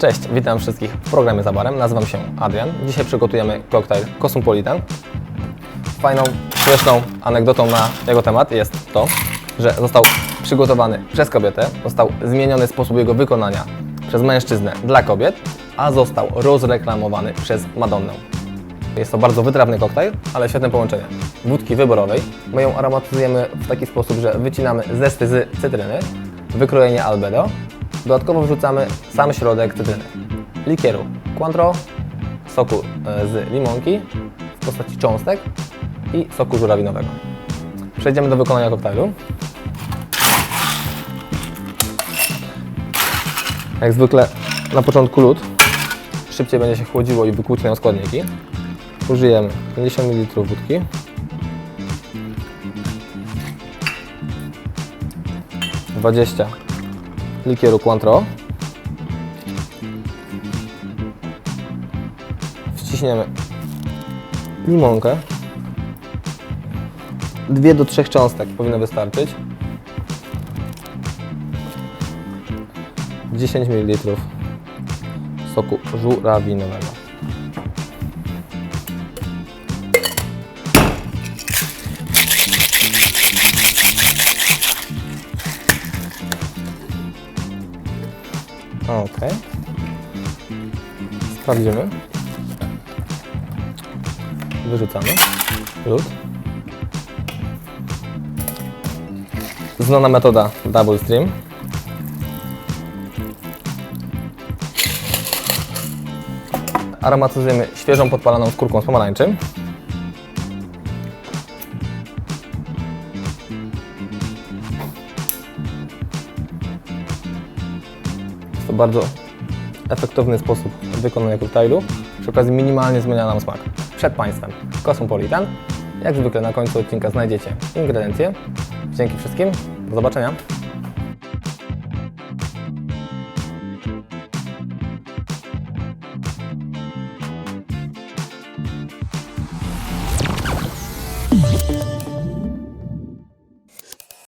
Cześć, witam wszystkich w programie Zabarem. Nazywam się Adrian. Dzisiaj przygotujemy koktajl Cosmopolitan. Fajną, śmieszną anegdotą na jego temat jest to, że został przygotowany przez kobietę, został zmieniony sposób jego wykonania przez mężczyznę dla kobiet, a został rozreklamowany przez Madonnę. Jest to bardzo wytrawny koktajl, ale świetne połączenie. Wódki wyborowej. My ją aromatyzujemy w taki sposób, że wycinamy zesty z cytryny, wykrojenie albedo. Dodatkowo wrzucamy sam środek cytryny. Likieru Cointreau, soku e, z limonki w postaci cząstek i soku żurawinowego. Przejdziemy do wykonania koktajlu. Jak zwykle na początku lód. Szybciej będzie się chłodziło i wykłócą składniki. Użyjemy 50 ml wódki. Dwadzieścia likieru Cointreau. Wciśniemy limonkę. Dwie do trzech cząstek powinno wystarczyć. 10 ml soku żurawinowego. Ok. Sprawdzimy. Wyrzucamy lód. Znana metoda double stream. Aromatyzujemy świeżą podpalaną skórką z pomarańczy. To bardzo efektowny sposób wykonania koktajlu. Przy okazji minimalnie zmienia nam smak. Przed Państwem Cosmopolitan. Jak zwykle na końcu odcinka znajdziecie ingrediencje. Dzięki wszystkim. Do zobaczenia.